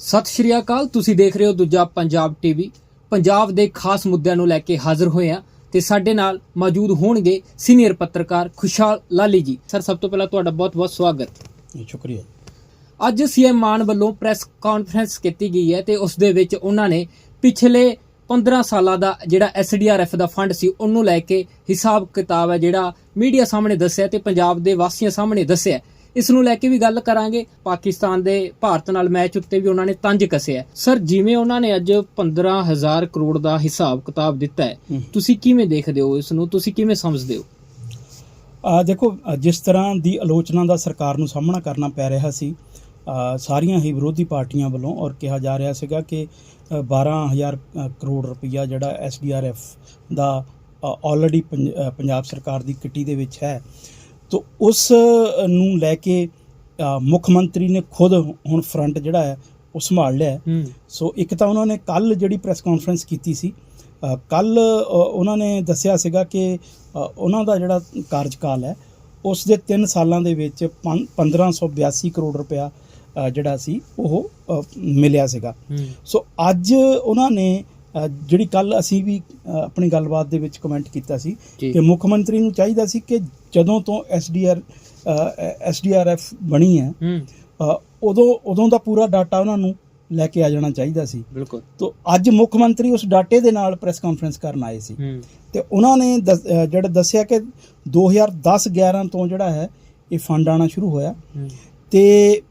ਸਤਿ ਸ਼੍ਰੀ ਅਕਾਲ ਤੁਸੀਂ ਦੇਖ ਰਹੇ ਹੋ ਦੂਜਾ ਪੰਜਾਬ ਟੀਵੀ ਪੰਜਾਬ ਦੇ ਖਾਸ ਮੁੱਦਿਆਂ ਨੂੰ ਲੈ ਕੇ ਹਾਜ਼ਰ ਹੋਏ ਹਾਂ ਤੇ ਸਾਡੇ ਨਾਲ ਮੌਜੂਦ ਹੋਣਗੇ ਸੀਨੀਅਰ ਪੱਤਰਕਾਰ ਖੁਸ਼ਹਾਲ ਲਾਲੀ ਜੀ। ਸਰ ਸਭ ਤੋਂ ਪਹਿਲਾਂ ਤੁਹਾਡਾ ਬਹੁਤ-ਬਹੁਤ ਸਵਾਗਤ। ਸ਼ੁਕਰੀਆ। ਅੱਜ ਸੀਐਮ ਮਾਨ ਵੱਲੋਂ ਪ੍ਰੈਸ ਕਾਨਫਰੰਸ ਕੀਤੀ ਗਈ ਹੈ ਤੇ ਉਸ ਦੇ ਵਿੱਚ ਉਹਨਾਂ ਨੇ ਪਿਛਲੇ 15 ਸਾਲਾਂ ਦਾ ਜਿਹੜਾ ਐਸਡੀਆਰਐਫ ਦਾ ਫੰਡ ਸੀ ਉਹਨੂੰ ਲੈ ਕੇ ਹਿਸਾਬ ਕਿਤਾਬ ਹੈ ਜਿਹੜਾ ਮੀਡੀਆ ਸਾਹਮਣੇ ਦੱਸਿਆ ਤੇ ਪੰਜਾਬ ਦੇ ਵਾਸੀਆਂ ਸਾਹਮਣੇ ਦੱਸਿਆ। ਇਸ ਨੂੰ ਲੈ ਕੇ ਵੀ ਗੱਲ ਕਰਾਂਗੇ। ਪਾਕਿਸਤਾਨ ਦੇ ਭਾਰਤ ਨਾਲ ਮੈਚ ਉੱਤੇ ਵੀ ਉਹਨਾਂ ਨੇ ਤੰਜ ਕੱਸਿਆ ਸਰ ਜਿਵੇਂ ਉਹਨਾਂ ਨੇ ਅੱਜ 15000 ਕਰੋੜ ਦਾ ਹਿਸਾਬ ਕਿਤਾਬ ਦਿੱਤਾ ਹੈ। ਤੁਸੀਂ ਕਿਵੇਂ ਦੇਖਦੇ ਹੋ ਇਸ ਨੂੰ? ਤੁਸੀਂ ਕਿਵੇਂ ਸਮਝਦੇ ਹੋ? ਆ ਦੇਖੋ ਜਿਸ ਤਰ੍ਹਾਂ ਦੀ ਆਲੋਚਨਾ ਦਾ ਸਰਕਾਰ ਨੂੰ ਸਾਹਮਣਾ ਕਰਨਾ ਪੈ ਰਿਹਾ ਸੀ ਸਾਰੀਆਂ ਹੀ ਵਿਰੋਧੀ ਪਾਰਟੀਆਂ ਵੱਲੋਂ ਔਰ ਕਿਹਾ ਜਾ ਰਿਹਾ ਸੀਗਾ ਕਿ ਅ, 12000 ਅ, ਕਰੋੜ ਰੁਪਈਆ ਜਿਹੜਾ ਐਸਡੀਆਰਐਫ ਦਾ ਆਲਰੇਡੀ ਪੰਜਾਬ ਸਰਕਾਰ ਦੀ ਕਿੱਟੀ ਦੇ ਵਿੱਚ ਹੈ। ਤੋ ਉਸ ਨੂੰ ਲੈ ਕੇ ਮੁੱਖ ਮੰਤਰੀ ਨੇ ਖੁਦ ਹੁਣ ਫਰੰਟ ਜਿਹੜਾ ਹੈ ਉਹ ਸੰਭਾਲ ਲਿਆ ਸੋ ਇੱਕ ਤਾਂ ਉਹਨਾਂ ਨੇ ਕੱਲ ਜਿਹੜੀ ਪ੍ਰੈਸ ਕਾਨਫਰੰਸ ਕੀਤੀ ਸੀ ਕੱਲ ਉਹਨਾਂ ਨੇ ਦੱਸਿਆ ਸੀਗਾ ਕਿ ਉਹਨਾਂ ਦਾ ਜਿਹੜਾ ਕਾਰਜਕਾਲ ਹੈ ਉਸ ਦੇ 3 ਸਾਲਾਂ ਦੇ ਵਿੱਚ ਪੰ- 1582 ਕਰੋੜ ਰੁਪਇਆ ਜਿਹੜਾ ਸੀ ਉਹ ਮਿਲਿਆ ਸੀਗਾ। ਸੋ ਅੱਜ ਉਹਨਾਂ ਨੇ ਜਿਹੜੀ ਕੱਲ ਅਸੀਂ ਵੀ ਆਪਣੀ ਗੱਲਬਾਤ ਦੇ ਵਿੱਚ ਕਮੈਂਟ ਕੀਤਾ ਸੀ ਕਿ ਮੁੱਖ ਮੰਤਰੀ ਨੂੰ ਚਾਹੀਦਾ ਸੀ ਕਿ ਜਦੋਂ ਤੋਂ ਐਸਡੀਆਰ ਐਸਡੀਆਰਐਫ ਬਣੀ ਹੈ ਉਦੋਂ ਉਦੋਂ ਦਾ ਪੂਰਾ ਡਾਟਾ ਉਹਨਾਂ ਨੂੰ ਲੈ ਕੇ ਆ ਜਾਣਾ ਚਾਹੀਦਾ ਸੀ। ਬਿਲਕੁਲ। ਤੋ ਅੱਜ ਮੁੱਖ ਮੰਤਰੀ ਉਸ ਡਾਟੇ ਦੇ ਨਾਲ ਪ੍ਰੈਸ ਕਾਨਫਰੰਸ ਕਰਨ ਆਏ ਸੀ। ਤੇ ਉਹਨਾਂ ਨੇ ਜਿਹੜਾ ਦੱਸਿਆ ਕਿ 2010-11 ਤੋਂ ਜਿਹੜਾ ਹੈ ਇਹ ਫੰਡ ਆਣਾ ਸ਼ੁਰੂ ਹੋਇਆ। ਤੇ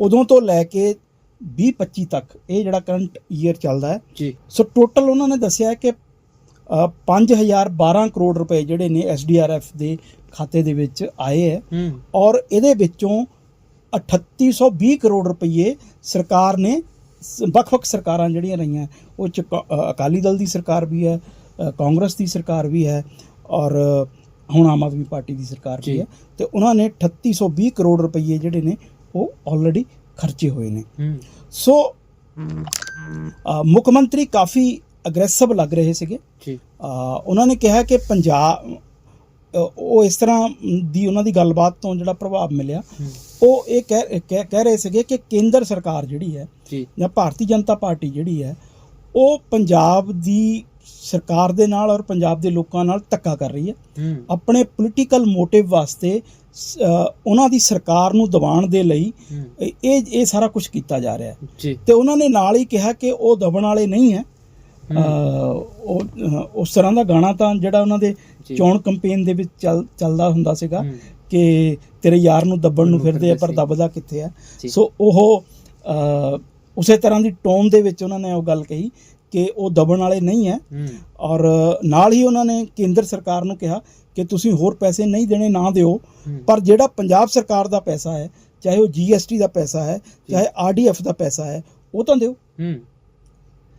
ਉਦੋਂ ਤੋਂ ਲੈ ਕੇ 2025 ਤੱਕ ਇਹ ਜਿਹੜਾ ਕਰੰਟ ਈਅਰ ਚੱਲਦਾ ਹੈ। ਜੀ। ਸੋ ਟੋਟਲ ਉਹਨਾਂ ਨੇ ਦੱਸਿਆ ਕਿ ਅ, 5012 ਕਰੋੜ ਰੁਪਏ ਜਿਹੜੇ ਨੇ ਐਸਡੀਆਰਐਫ ਦੇ ਖਾਤੇ ਦੇ ਵਿੱਚ ਆਏ ਹੈ। ਔਰ ਇਹਦੇ ਵਿੱਚੋਂ 3820 ਕਰੋੜ ਰੁਪਏ ਸਰਕਾਰ ਨੇ ਵੱਖ-ਵੱਖ ਸਰਕਾਰਾਂ ਜਿਹੜੀਆਂ ਰਹੀਆਂ ਉਹ ਚ ਅਕਾਲੀ ਦਲ ਦੀ ਸਰਕਾਰ ਵੀ ਹੈ ਕਾਂਗਰਸ ਦੀ ਸਰਕਾਰ ਵੀ ਹੈ ਔਰ ਹੁਣ ਆਮ ਆਦਮੀ ਪਾਰਟੀ ਦੀ ਸਰਕਾਰ ਵੀ। ਹੈ। ਤੇ ਉਹਨਾਂ ਨੇ 3820 ਕਰੋੜ ਰੁਪਏ ਜਿਹੜੇ ਨੇ ਉਹ ਆਲਰੇਡੀ ਖਰਚੇ ਹੋਏ ਨੇ ਸੋ ਮੁੱਖ ਮੰਤਰੀ ਕਾਫੀ ਅਗਰੈਸਿਵ ਲੱਗ ਰਹੇ ਸੀਗੇ ਜੀ ਉਹਨਾਂ ਨੇ ਕਿਹਾ ਕਿ ਪੰਜਾਬ ਉਹ ਇਸ ਤਰ੍ਹਾਂ ਦੀ ਉਹਨਾਂ ਦੀ ਗੱਲਬਾਤ ਤੋਂ ਜਿਹੜਾ ਪ੍ਰਭਾਵ ਮਿਲਿਆ ਉਹ ਇਹ ਕਹਿ ਰਹੇ ਸੀਗੇ ਕਿ ਕੇਂਦਰ ਸਰਕਾਰ ਜਿਹੜੀ ਹੈ ਜਾਂ ਭਾਰਤੀ ਜਨਤਾ ਪਾਰਟੀ ਜਿਹੜੀ ਹੈ ਉਹ ਪੰਜਾਬ ਦੀ ਸਰਕਾਰ ਦੇ ਨਾਲ ਔਰ ਪੰਜਾਬ ਦੇ ਲੋਕਾਂ ਨਾਲ ਧੱਕਾ ਕਰ ਰਹੀ ਹੈ ਆਪਣੇ ਪੋਲੀਟੀਕਲ ਮੋਟਿਵ ਵਾਸਤੇ ਉਹਨਾਂ ਦੀ ਸਰਕਾਰ ਨੂੰ ਦਬਾਉਣ ਦੇ ਲਈ ਇਹ ਇਹ ਸਾਰਾ ਕੁਝ ਕੀਤਾ ਜਾ ਰਿਹਾ ਹੈ ਤੇ ਉਹਨਾਂ ਨੇ ਨਾਲ ਹੀ ਕਿਹਾ ਕਿ ਉਹ ਦਬਣ ਵਾਲੇ ਨਹੀਂ ਹੈ ਉਹ ਉਸ ਤਰ੍ਹਾਂ ਦਾ ਗਾਣਾ ਤਾਂ ਜਿਹੜਾ ਉਹਨਾਂ ਦੇ। ਚੋਣ ਕੈਂਪੇਨ ਦੇ ਵਿੱਚ ਚੱਲ ਚੱਲਦਾ ਹੁੰਦਾ ਸੀਗਾ। ਕਿ ਤੇਰੇ ਯਾਰ ਨੂੰ ਦੱਬਣ ਨੂੰ ਫਿਰਦੇ ਆ ਪਰ। ਦੱਬਦਾ ਕਿੱਥੇ ਆ। ਸੋ ਉਹ ਉਸੇ ਤਰ੍ਹਾਂ ਦੀ ਟੋਨ ਦੇ ਵਿੱਚ ਉਹਨਾਂ ਨੇ ਉਹ ਗੱਲ ਕਹੀ ਕਿ ਉਹ ਦਬਣ ਵਾਲੇ ਨਹੀਂ ਹੈ। ਔਰ ਨਾਲ ਹੀ ਉਹਨਾਂ ਨੇ ਕੇਂਦਰ ਸਰਕਾਰ ਨੂੰ ਕਿਹਾ ਕਿ ਤੁਸੀਂ ਹੋਰ ਪੈਸੇ ਨਹੀਂ ਦੇਣੇ ਨਾ ਦਿਓ। ਪਰ ਜਿਹੜਾ ਪੰਜਾਬ ਸਰਕਾਰ ਦਾ ਪੈਸਾ ਹੈ ਚਾਹੇ ਉਹ ਜੀਐਸਟੀ ਦਾ ਪੈਸਾ ਹੈ ਚਾਹੇ ਆਰਡੀਐਫ ਦਾ ਪੈਸਾ ਹੈ ਉਹ ਤਾਂ ਦਿਓ।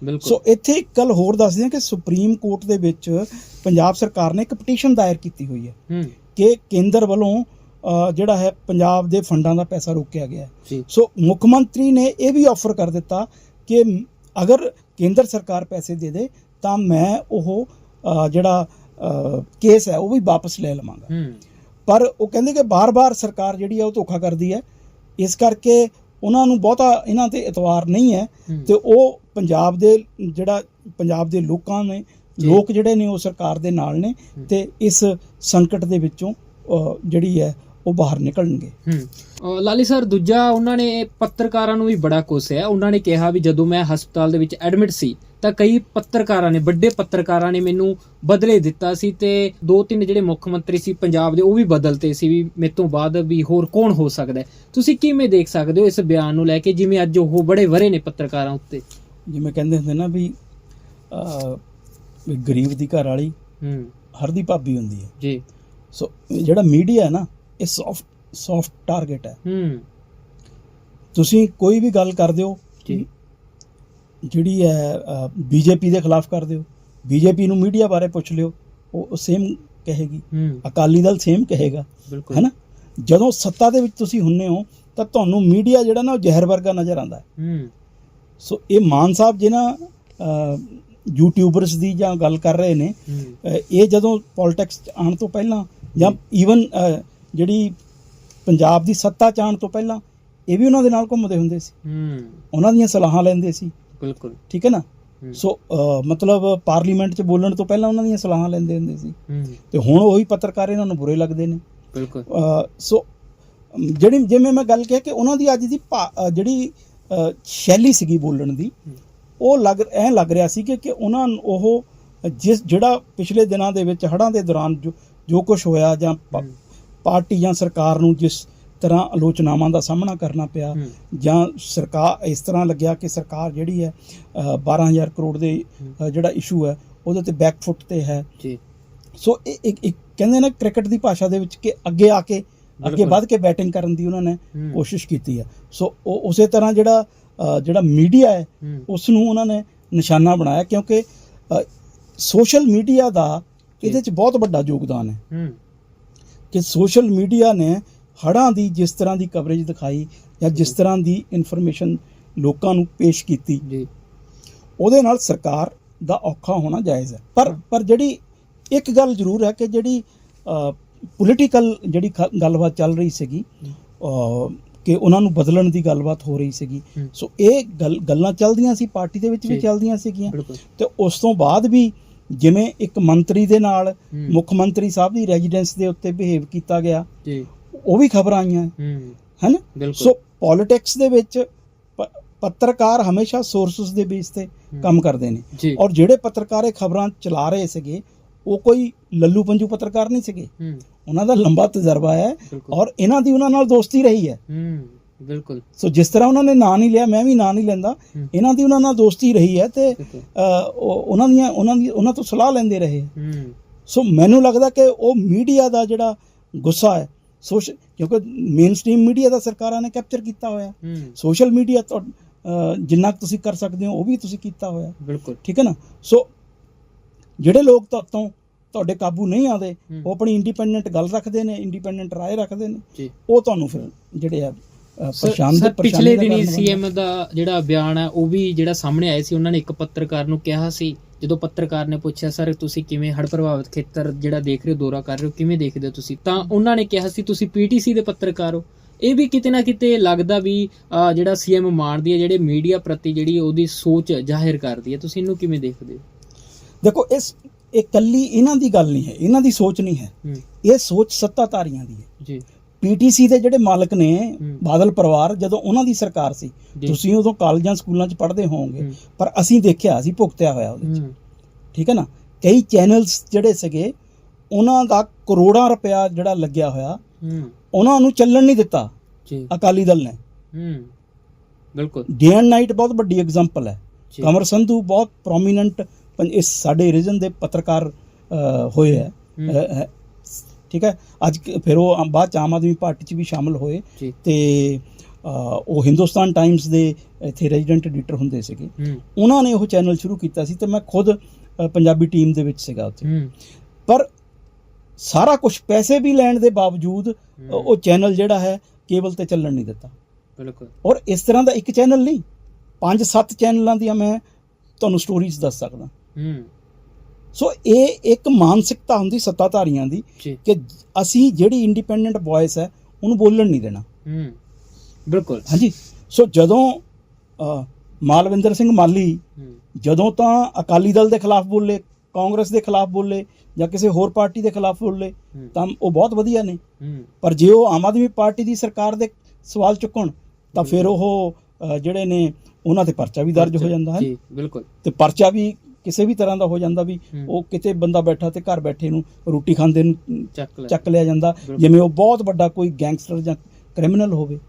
ਬਿਲਕੁਲ। ਸੋ ਇੱਥੇ ਇੱਕ ਗੱਲ ਹੋਰ ਦੱਸਦੇ ਹਾਂ ਕਿ ਸੁਪਰੀਮ ਕੋਰਟ ਦੇ ਵਿੱਚ ਪੰਜਾਬ ਸਰਕਾਰ ਨੇ ਇੱਕ ਪਟੀਸ਼ਨ ਦਾਇਰ ਕੀਤੀ ਹੋਈ ਹੈ ਕਿ ਕੇਂਦਰ ਵੱਲੋਂ ਜਿਹੜਾ ਹੈ ਪੰਜਾਬ ਦੇ ਫੰਡਾਂ ਦਾ ਪੈਸਾ ਰੋਕਿਆ ਗਿਆ ਸੋ ਮੁੱਖ ਮੰਤਰੀ ਨੇ ਇਹ ਵੀ ਆਫਰ ਕਰ ਦਿੱਤਾ ਕਿ ਅਗਰ ਕੇਂਦਰ ਸਰਕਾਰ ਪੈਸੇ ਦੇ ਦੇ ਤਾਂ ਮੈਂ ਉਹ ਜਿਹੜਾ ਕੇਸ ਹੈ ਉਹ ਵੀ ਵਾਪਸ ਲੈ ਲਵਾਂਗਾ ਪਰ ਉਹ ਕਹਿੰਦੇ ਕਿ ਬਾਰ-ਬਾਰ ਸਰਕਾਰ ਜਿਹੜੀ ਹੈ ਉਹ ਧੋਖਾ ਕਰਦੀ ਹੈ ਇਸ ਕਰਕੇ ਉਹਨਾਂ ਨੂੰ ਬਹੁਤਾ ਇਹਨਾਂ ਤੇ ਇਤਵਾਰ ਨਹੀਂ ਹੈ। ਤੇ ਉਹ ਪੰਜਾਬ ਦੇ ਜਿਹੜਾ ਪੰਜਾਬ ਦੇ ਲੋਕਾਂ ਨੇ। ਲੋਕ ਜਿਹੜੇ ਨੇ ਉਹ ਸਰਕਾਰ ਦੇ ਨਾਲ ਨੇ। ਤੇ ਇਸ ਸੰਕਟ ਦੇ ਵਿੱਚੋਂ ਜਿਹੜੀ ਹੈ ਉਹ ਬਾਹਰ ਨਿਕਲਣਗੇ। ਹੂੰ। ਲਾਲੀ ਸਰ ਦੂਜਾ ਉਹਨਾਂ ਨੇ ਪੱਤਰਕਾਰਾਂ ਨੂੰ ਵੀ ਬੜਾ ਕੋਸਿਆ ਉਹਨਾਂ ਨੇ ਕਿਹਾ ਵੀ ਜਦੋਂ ਮੈਂ ਹਸਪਤਾਲ ਦੇ ਵਿੱਚ ਐਡਮਿਟ ਸੀ ਤਾਂ ਕਈ ਪੱਤਰਕਾਰਾਂ ਨੇ ਵੱਡੇ ਪੱਤਰਕਾਰਾਂ ਨੇ ਮੈਨੂੰ ਬਦਲੇ ਦਿੱਤਾ ਸੀ ਤੇ ਦੋ ਤਿੰਨ ਜਿਹੜੇ ਮੁੱਖ ਮੰਤਰੀ ਸੀ ਪੰਜਾਬ ਦੇ ਉਹ ਵੀ ਬਦਲਤੇ ਸੀ ਵੀ ਮੇਰੇ ਤੋਂ ਬਾਅਦ ਵੀ ਹੋਰ ਕੌਣ ਹੋ ਸਕਦਾ? ਤੁਸੀਂ ਕਿਵੇਂ ਦੇਖ ਸਕਦੇ ਹੋ ਇਸ ਬਿਆਨ ਨੂੰ ਲੈ ਕੇ ਜਿਵੇਂ ਅੱਜ ਉਹ ਬੜੇ ਵਰੇ ਨੇ ਪੱਤਰਕਾਰਾਂ ਉੱਤੇ? ਜਿਵੇਂ ਕਹਿੰਦੇ ਹੁੰਦੇ ਨਾ ਵੀ ਅ, ਵੀ ਗਰੀਬ ਦੀ ਘਰ ਵਾਲੀ ਹੂੰ। ਹਰ ਦੀ ਭਾਬੀ ਹੁੰਦੀ ਹੈ। ਜੀ। ਸੋ ਜਿਹੜਾ ਮੀਡੀਆ ਹੈ ਨਾ ਇਹ ਸੌਫਟ ਸੌਫਟ ਟਾਰਗੇਟ ਹੈ। ਹੂੰ। ਤੁਸੀਂ ਕੋਈ ਵੀ ਗੱਲ ਕਰਦੇ ਹੋ ਜੀ। ਜਿਹੜੀ ਹੈ ਬੀਜੇਪੀ ਦੇ ਖਿਲਾਫ ਕਰਦੇ ਹੋ ਬੀਜੇਪੀ ਨੂੰ ਮੀਡੀਆ ਬਾਰੇ ਪੁੱਛ ਲਿਓ ਉਹ ਸੇਮ ਕਹੇਗੀ। ਅਕਾਲੀ ਦਲ ਸੇਮ ਕਹੇਗਾ ਹੈਨਾ? ਜਦੋਂ ਸੱਤਾ ਦੇ ਵਿੱਚ ਤੁਸੀਂ ਹੁੰਨੇ ਹੋ ਤਾਂ ਤੁਹਾਨੂੰ ਮੀਡੀਆ ਜਿਹੜਾ ਨਾ ਉਹ ਜ਼ਹਿਰ ਵਰਗਾ ਨਜ਼ਰ ਆਉਂਦਾ ਹੈ। ਹੂੰ। ਸੋ ਇਹ ਮਾਨ ਸਾਹਿਬ ਜਿਹਨਾਂ ਯੂਟਿਊਬਰਸ ਦੀ ਜਾਂ ਗੱਲ ਕਰ ਰਹੇ ਨੇ ਇਹ ਜਦੋਂ ਪੋਲਿਟਿਕਸ ਆਉਣ ਤੋਂ ਪਹਿਲਾਂ ਜਾਂ ਈਵਨ ਜਿਹੜੀ ਪੰਜਾਬ ਦੀ ਸੱਤਾ ਚ ਆਉਣ ਤੋਂ ਪਹਿਲਾਂ ਇਹ ਵੀ ਉਹਨਾਂ ਦੇ ਨਾਲ ਘੁੰਮਦੇ ਹੁੰਦੇ ਸੀ। ਹੂੰ। ਉਹਨਾਂ ਦੀਆਂ ਸਲਾਹਾਂ ਲੈਂਦੇ ਸੀ। ਬਿਲਕੁਲ। ਠੀਕ ਹੈ ਨਾ। ਸੋ ਮਤਲਬ ਪਾਰਲੀਮੈਂਟ 'ਚ ਬੋਲਣ ਤੋਂ ਪਹਿਲਾਂ ਉਹਨਾਂ ਦੀਆਂ ਸਲਾਹਾਂ ਲੈਂਦੇ ਹੁੰਦੇ ਸੀ। ਹੂੰ। ਤੇ ਹੁਣ ਉਹੀ ਪੱਤਰਕਾਰ ਇਹਨਾਂ ਨੂੰ ਬੁਰੇ ਲੱਗਦੇ ਨੇ। ਬਿਲਕੁਲ। ਸੋ ਜਿਹੜੀ ਜਿਵੇਂ ਮੈਂ ਗੱਲ ਕਿਹਾ ਕਿ ਉਹਨਾਂ ਦੀ ਅੱਜ ਦੀ ਜਿਹੜੀ ਸ਼ੈਲੀ ਸੀਗੀ ਬੋਲਣ ਦੀ। ਉਹ ਲੱਗ ਐ ਲੱਗ ਰਿਹਾ ਸੀ ਕਿ ਕਿ ਉਹਨਾਂ ਉਹ ਜਿਸ ਜਿਹੜਾ ਪਿਛਲੇ ਦਿਨਾਂ ਦੇ ਵਿੱਚ ਹੜ੍ਹਾਂ ਦੇ ਦੌਰਾਨ ਜੋ ਕੁਝ ਹੋਇਆ ਜਾਂ। ਪਾਰਟੀ ਜਾਂ ਸਰਕਾਰ ਨੂੰ ਜਿਸ ਤਰ੍ਹਾਂ ਆਲੋਚਨਾਵਾਂ ਦਾ ਸਾਹਮਣਾ ਕਰਨਾ ਪਿਆ। ਜਾਂ ਸਰਕਾਰ ਇਸ ਤਰ੍ਹਾਂ ਲੱਗਿਆ ਕਿ ਸਰਕਾਰ ਜਿਹੜੀ ਹੈ ਅ, 12000 ਕਰੋੜ ਦੇ ਜਿਹੜਾ ਇਸ਼ੂ ਹੈ ਉਹਦੇ ਤੇ ਬੈਕਫੁੱਟ ਤੇ ਹੈ। ਜੀ। ਸੋ ਇਹ ਇੱਕ ਕਹਿੰਦੇ ਨੇ ਕ੍ਰਿਕਟ ਦੀ ਭਾਸ਼ਾ ਦੇ ਵਿੱਚ ਕਿ ਅੱਗੇ ਆ ਕੇ ਅੱਗੇ। ਵੱਧ ਕੇ ਬੈਟਿੰਗ ਕਰਨ ਦੀ ਉਹਨਾਂ ਨੇ। ਕੋਸ਼ਿਸ਼ ਕੀਤੀ ਹੈ। ਸੋ ਉਹ ਉਸੇ ਤਰ੍ਹਾਂ ਜਿਹੜਾ ਜਿਹੜਾ ਮੀਡੀਆ ਹੈ ਉਸ ਨੂੰ ਉਹਨਾਂ ਨੇ ਨਿਸ਼ਾਨਾ ਬਣਾਇਆ ਕਿਉਂਕਿ ਸੋਸ਼ਲ ਮੀਡੀਆ ਦਾ ਇਹਦੇ 'ਚ ਬਹੁਤ ਵੱਡਾ ਯੋਗਦਾਨ ਹੂੰ। ਕਿ ਸੋਸ਼ਲ ਮੀਡੀਆ ਨੇ ਹੜ੍ਹਾਂ ਦੀ ਜਿਸ ਤਰ੍ਹਾਂ ਦੀ ਕਵਰੇਜ ਦਿਖਾਈ ਜਾਂ ਜਿਸ ਤਰ੍ਹਾਂ ਦੀ ਇਨਫੋਰਮੇਸ਼ਨ ਲੋਕਾਂ ਨੂੰ ਪੇਸ਼ ਕੀਤੀ ਜੀ। ਉਹਦੇ ਨਾਲ ਸਰਕਾਰ ਦਾ ਔਖਾ ਹੋਣਾ ਜਾਇਜ਼ ਹੈ। ਪਰ ਪਰ ਜਿਹੜੀ ਇੱਕ ਗੱਲ ਜ਼ਰੂਰ ਹੈ ਕਿ ਜਿਹੜੀ ਪੋਲੀਟੀਕਲ ਜਿਹੜੀ ਗੱਲਬਾਤ ਚੱਲ ਰਹੀ ਸੀਗੀ ਕਿ ਉਹਨਾਂ ਨੂੰ ਬਦਲਣ ਦੀ ਗੱਲਬਾਤ ਹੋ ਰਹੀ ਸੀਗੀ। ਸੋ ਇਹ ਗੱਲ ਚੱਲਦੀਆਂ ਸੀ ਪਾਰਟੀ ਦੇ ਵਿੱਚ ਵੀ। ਚੱਲਦੀਆਂ ਸੀਗੀਆਂ। ਤੇ ਉਸ ਤੋਂ ਬਾਅਦ ਵੀ ਜਿਵੇਂ ਇੱਕ ਮੰਤਰੀ ਦੇ ਨਾਲ। ਮੁੱਖ ਮੰਤਰੀ ਸਾਹਿਬ ਦੀ ਰੈਜ਼ੀਡੈਂਸ ਦੇ ਉੱਤੇ ਬਿਹੇਵ ਕੀਤਾ ਗਿਆ ਜੀ। ਉਹ ਵੀ ਖਬਰਾਂ ਆਈਆਂ। ਹਨ? ਸੋ ਪੋਲਿਟਿਕਸ ਦੇ ਵਿੱਚ ਪੱਤਰਕਾਰ ਹਮੇਸ਼ਾ ਸੋਰਸਸ ਦੇ ਬੇਸ ਤੇ ਕੰਮ ਕਰਦੇ ਨੇ। ਔਰ ਜਿਹੜੇ ਪੱਤਰਕਾਰ ਇਹ ਖਬਰਾਂ ਚਲਾ ਰਹੇ ਸੀਗੇ ਉਹ ਕੋਈ ਲੱਲੂ ਪੰਜੂ ਪੱਤਰਕਾਰ ਨਹੀਂ ਸੀਗੇ। ਉਹਨਾਂ ਦਾ ਲੰਬਾ ਤਜਰਬਾ ਹੈ ਔਰ ਇਹਨਾਂ ਦੀ ਉਹਨਾਂ ਨਾਲ ਦੋਸਤੀ ਰਹੀ ਹੂੰ। ਬਿਲਕੁਲ। ਸੋ ਜਿਸ ਤਰ੍ਹਾਂ ਉਹਨਾਂ ਨੇ ਨਾਂ ਨਹੀਂ ਲਿਆ ਮੈਂ ਵੀ ਨਾਂ ਨਹੀਂ ਲੈਂਦਾ। ਇਹਨਾਂ ਦੀ ਉਹਨਾਂ ਨਾਲ ਦੋਸਤੀ ਰਹੀ ਹੈ ਤੇ ਉਹਨਾਂ ਦੀਆਂ ਉਹਨਾਂ ਦੀ ਉਹਨਾਂ ਤੋਂ ਸਲਾਹ ਲੈਂਦੇ ਰਹੇ। ਸੋ ਮੈਨੂੰ ਲੱਗਦਾ ਕਿ ਉਹ ਮੀਡੀਆ ਦਾ ਜਿਹੜਾ ਗੁੱਸਾ ਹੈ ਸੋਸ਼ ਕਿਉਂਕਿ ਮੇਨ ਸਟ੍ਰੀਮ ਮੀਡੀਆ ਦਾ ਸਰਕਾਰਾਂ ਨੇ ਕੈਪਚਰ ਕੀਤਾ ਹੋਇਆ। ਸੋਸ਼ਲ ਮੀਡੀਆ ਤੋਂ ਜਿੰਨਾ ਤੁਸੀਂ ਕਰ ਸਕਦੇ ਹੋ ਉਹ ਵੀ ਤੁਸੀਂ ਕੀਤਾ ਹੋਇਆ। ਬਿਲਕੁਲ। ਠੀਕ ਹੈ ਨਾ? ਸੋ ਜਿਹੜੇ ਲੋਕ ਤੁਹਾਤੋਂ ਤੁਹਾਡੇ ਕਾਬੂ ਨਹੀਂ ਆਉਂਦੇ। ਉਹ ਆਪਣੀ ਇੰਡੀਪੈਂਡੈਂਟ ਗੱਲ ਰੱਖਦੇ ਨੇ ਇੰਡੀਪੈਂਡੈਂਟ ਰਾਏ ਰੱਖਦੇ ਨੇ। ਉਹ ਤੁਹਾਨੂੰ ਫਿਰ ਜਿਹੜੇ ਆ ਅ, ਸਰ ਪਿਛਲੇ ਦਿਨੀ। ਸੀਐਮ ਦਾ ਜਿਹੜਾ ਬਿਆਨ ਹੈ ਉਹ ਵੀ ਜਿਹੜਾ ਸਾਹਮਣੇ ਆਇਆ ਸੀ ਉਹਨਾਂ ਨੇ ਇੱਕ ਪੱਤਰਕਾਰ ਨੂੰ ਕਿਹਾ ਸੀ ਜਦੋਂ ਪੱਤਰਕਾਰ ਨੇ ਪੁੱਛਿਆ ਸਰ ਤੁਸੀਂ ਕਿਵੇਂ ਹੜ੍ਹ ਪ੍ਰਭਾਵਿਤ ਖੇਤਰ ਜਿਹੜਾ ਦੇਖ ਰਹੇ ਹੋ ਦੌਰਾ ਕਰ ਰਹੇ ਹੋ ਕਿਵੇਂ ਦੇਖਦੇ ਹੋ ਤੁਸੀਂ? ਤਾਂ ਉਹਨਾਂ ਨੇ ਕਿਹਾ ਸੀ ਤੁਸੀਂ ਪੀਟੀਸੀ ਦੇ ਪੱਤਰਕਾਰ ਹੋ। ਇਹ ਵੀ ਕਿਤੇ ਨਾ ਕਿਤੇ ਲੱਗਦਾ ਵੀ ਜਿਹੜਾ ਸੀਐਮ ਮਾਨ ਦੀ ਹੈ ਜਿਹੜੇ ਮੀਡੀਆ ਪ੍ਰਤੀ ਜਿਹੜੀ ਉਹਦੀ ਸੋਚ ਜ਼ਾਹਿਰ ਕਰਦੀ ਹੈ। ਤੁਸੀਂ ਇਹਨੂੰ ਕਿਵੇਂ ਦੇਖਦੇ ਹੋ? ਦੇਖੋ ਇਸ ਇਹ ਕੱਲੀ ਇਹਨਾਂ ਦੀ ਗੱਲ ਨਹੀਂ ਹੈ ਇਹਨਾਂ ਦੀ ਸੋਚ ਨਹੀਂ ਹੂੰ। ਇਹ ਸੋਚ ਸੱਤਾਧਾਰੀਆਂ ਦੀ ਹੈ। ਜੀ। ਪੀਟੀਸੀ ਦੇ ਜਿਹੜੇ ਮਾਲਕ ਨੇ। ਬਾਦਲ ਪਰਿਵਾਰ ਜਦੋਂ ਉਹਨਾਂ ਦੀ ਸਰਕਾਰ ਸੀ। ਤੁਸੀਂ ਉਦੋਂ ਕਾਲਜਾਂ ਸਕੂਲਾਂ 'ਚ ਪੜ੍ਹਦੇ ਹੋਵੋਗੇ। ਪਰ ਅਸੀਂ ਦੇਖਿਆ ਅਸੀਂ ਭੁਗਤਿਆ ਹੋਇਆ ਉਹਦੇ 'ਚ। ਠੀਕ ਹੈ ਨਾ? ਕਈ ਚੈਨਲਸ ਜਿਹੜੇ ਸੀਗੇ ਉਹਨਾਂ ਦਾ ਕਰੋੜਾਂ ਰੁਪਇਆ ਜਿਹੜਾ ਲੱਗਿਆ ਹੋਇਆ ਉਹਨਾਂ ਨੂੰ ਚੱਲਣ ਨਹੀਂ ਦਿੱਤਾ ਜੀ। ਅਕਾਲੀ ਦਲ ਨੇ। ਹੂੰ। ਬਿਲਕੁਲ। ਡੇ ਐਂਡ ਨਾਈਟ ਬਹੁਤ ਵੱਡੀ ਐਗਜ਼ਾਮਪਲ ਹੈ। ਕਮਰ ਸੰਧੂ ਬਹੁਤ ਪ੍ਰੋਮੀਨੈਂਟ ਇਸ ਸਾਡੇ ਰੀਜਨ ਦੇ ਪੱਤਰਕਾਰ ਹੋਏ ਹੈ। ਠੀਕ ਹੈ? ਅੱਜ ਫਿਰ ਉਹ ਬਾਅਦ ਚ ਆਮ ਆਦਮੀ ਪਾਰਟੀ ਚ ਵੀ ਸ਼ਾਮਲ ਹੋਏ ਤੇ ਉਹ ਹਿੰਦੁਸਤਾਨ ਟਾਈਮਸ ਦੇ ਇੱਥੇ ਰੈਜ਼ੀਡੈਂਟ ਐਡੀਟਰ ਹੁੰਦੇ ਸੀਗੇ। ਉਹਨਾਂ ਨੇ ਉਹ ਚੈਨਲ ਸ਼ੁਰੂ ਕੀਤਾ ਸੀ ਤੇ ਮੈਂ ਖੁਦ ਪੰਜਾਬੀ ਟੀਮ ਦੇ ਵਿੱਚ ਸੀਗਾ ਉੱਥੇ। ਪਰ ਸਾਰਾ ਕੁਝ ਪੈਸੇ ਵੀ ਲੈਣ ਦੇ ਬਾਵਜੂਦ ਉਹ ਚੈਨਲ ਜਿਹੜਾ ਹੈ ਕੇਬਲ ਤੇ ਚੱਲਣ ਨਹੀਂ ਦਿੱਤਾ। ਬਿਲਕੁਲ। ਔਰ ਇਸ ਤਰ੍ਹਾਂ ਦਾ ਇੱਕ ਚੈਨਲ ਨਹੀਂ ਪੰਜ ਸੱਤ ਚੈਨਲਾਂ ਦੀਆਂ ਮੈਂ ਤੁਹਾਨੂੰ ਸਟੋਰੀਜ਼ ਦੱਸ ਸਕਦਾ। ਹੂੰ। ਸੋ ਇਹ ਇੱਕ ਮਾਨਸਿਕਤਾ ਹੁੰਦੀ ਸੱਤਾਧਾਰੀਆਂ ਦੀ ਕਿ ਅਸੀਂ ਜਿਹੜੀ ਇੰਡੀਪੈਂਡੈਂਟ ਵੌਇਸ ਹੈ ਉਹਨੂੰ ਬੋਲਣ ਨਹੀਂ ਦੇਣਾ। ਹੂੰ ਬਿਲਕੁਲ। ਹਾਂਜੀ। ਸੋ ਜਦੋਂ ਮਾਲਵਿੰਦਰ ਸਿੰਘ ਮਾਲੀ ਜਦੋਂ ਤਾਂ ਅਕਾਲੀ ਦਲ ਦੇ ਖਿਲਾਫ ਬੋਲੇ ਕਾਂਗਰਸ ਦੇ ਖਿਲਾਫ ਬੋਲੇ ਜਾਂ ਕਿਸੇ ਹੋਰ ਪਾਰਟੀ ਦੇ ਖਿਲਾਫ ਬੋਲੇ। ਤਾਂ ਉਹ ਬਹੁਤ ਵਧੀਆ ਨੇ। ਪਰ ਜੇ ਉਹ ਆਮ ਆਦਮੀ ਪਾਰਟੀ ਦੀ ਸਰਕਾਰ ਦੇ ਸਵਾਲ ਚੁੱਕਣ ਤਾਂ ਫਿਰ ਉਹ ਜਿਹੜੇ ਨੇ ਉਹਨਾਂ ਤੇ ਪਰਚਾ ਵੀ ਦਰਜ ਹੋ ਜਾਂਦਾ ਹੈ। ਜੀ ਬਿਲਕੁਲ। ਤੇ ਪਰਚਾ ਵੀ ਕਿਸੇ ਵੀ ਤਰ੍ਹਾਂ ਦਾ ਹੋ ਜਾਂਦਾ ਵੀ। ਉਹ ਕਿਤੇ ਬੰਦਾ ਬੈਠਾ ਤੇ ਘਰ ਬੈਠੇ ਨੂੰ ਰੋਟੀ ਖਾਂਦੇ ਨੂੰ ਚੱਕ ਲਿਆ ਜਾਂਦਾ। ਜਿਵੇਂ ਉਹ ਬਹੁਤ ਵੱਡਾ ਕੋਈ ਗੈਂਗਸਟਰ ਜਾਂ ਕ੍ਰਿਮੀਨਲ ਹੋਵੇ।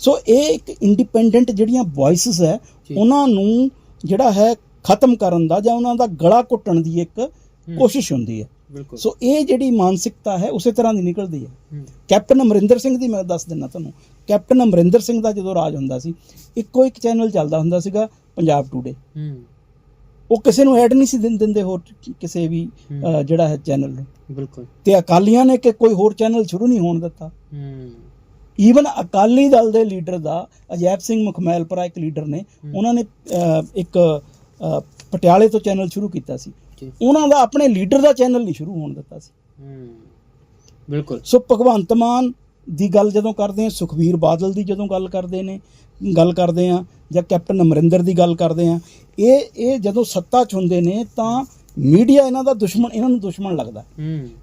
ਸੋ ਇਹ ਇੱਕ ਇੰਡੀਪੈਂਡੈਂਟ ਜਿਹੜੀਆਂ ਵੌਇਸਸ ਹੈ। ਉਹਨਾਂ ਨੂੰ ਜਿਹੜਾ ਹੈ ਖਤਮ ਕਰਨ ਦਾ ਜਾਂ ਉਹਨਾਂ ਦਾ ਗਲਾ ਘੁੱਟਣ ਦੀ ਇੱਕ ਕੋਸ਼ਿਸ਼ ਹੁੰਦੀ ਹੈ। ਸੋ ਇਹ ਜਿਹੜੀ ਮਾਨਸਿਕਤਾ ਹੈ ਉਸੇ ਤਰ੍ਹਾਂ ਦੀ ਨਿਕਲਦੀ ਹੈ। ਕੈਪਟਨ ਅਮਰਿੰਦਰ ਸਿੰਘ ਦੀ ਮੈਂ ਦੱਸ ਦਿੰਦਾ ਤੁਹਾਨੂੰ। ਕੈਪਟਨ ਅਮਰਿੰਦਰ ਸਿੰਘ ਦਾ ਜਦੋਂ ਰਾਜ ਹੁੰਦਾ ਸੀ ਇੱਕੋ ਇੱਕ ਚੈਨਲ ਚੱਲਦਾ ਹੁੰਦਾ ਸੀਗਾ ਪੰਜਾਬ ਟੂਡੇ ਹੂੰ। ਉਹ ਕਿਸੇ ਨੂੰ ਐਡ ਨਹੀਂ ਸੀ ਦਿੰ- ਦਿੰਦੇ ਹੋਰ ਕਿਸੇ ਵੀ। ਅ, ਜਿਹੜਾ ਹੈ ਚੈਨਲ ਨੂੰ। ਬਿਲਕੁਲ। ਤੇ ਅਕਾਲੀਆਂ ਨੇ ਕਿ ਕੋਈ ਹੋਰ ਚੈਨਲ ਸ਼ੁਰੂ ਨਹੀਂ ਹੋਣ ਦਿੱਤਾ। ਹੂੰ। ਈਵਨ ਅਕਾਲੀ ਦਲ ਦੇ ਲੀਡਰ ਦਾ ਅਜੈਬ ਸਿੰਘ ਮੁਖਮੈਲਪੁਰਾ ਇੱਕ ਲੀਡਰ ਨੇ। ਉਹਨਾਂ ਨੇ ਅ, ਇੱਕ ਅ, ਪਟਿਆਲੇ ਤੋਂ ਚੈਨਲ ਸ਼ੁਰੂ ਕੀਤਾ ਸੀ। ਜੀ। ਉਹਨਾਂ ਦਾ ਆਪਣੇ ਲੀਡਰ ਦਾ ਚੈਨਲ ਨਹੀਂ ਸ਼ੁਰੂ ਹੋਣ ਦਿੱਤਾ ਸੀ। ਹੂੰ। ਬਿਲਕੁਲ। ਸੋ ਭਗਵੰਤ ਮਾਨ ਦੀ ਗੱਲ ਜਦੋਂ ਕਰਦੇ ਆ ਸੁਖਬੀਰ ਬਾਦਲ ਦੀ ਜਦੋਂ ਗੱਲ ਕਰਦੇ ਨੇ ਗੱਲ ਕਰਦੇ ਆ ਜਾਂ ਕੈਪਟਨ ਅਮਰਿੰਦਰ ਦੀ ਗੱਲ ਕਰਦੇ ਆ ਇਹ ਇਹ ਜਦੋਂ ਸੱਤਾ 'ਚ ਹੁੰਦੇ ਨੇ ਤਾਂ ਮੀਡੀਆ ਇਹਨਾਂ ਦਾ ਦੁਸ਼ਮਣ ਇਹਨਾਂ ਨੂੰ ਦੁਸ਼ਮਣ ਲੱਗਦਾ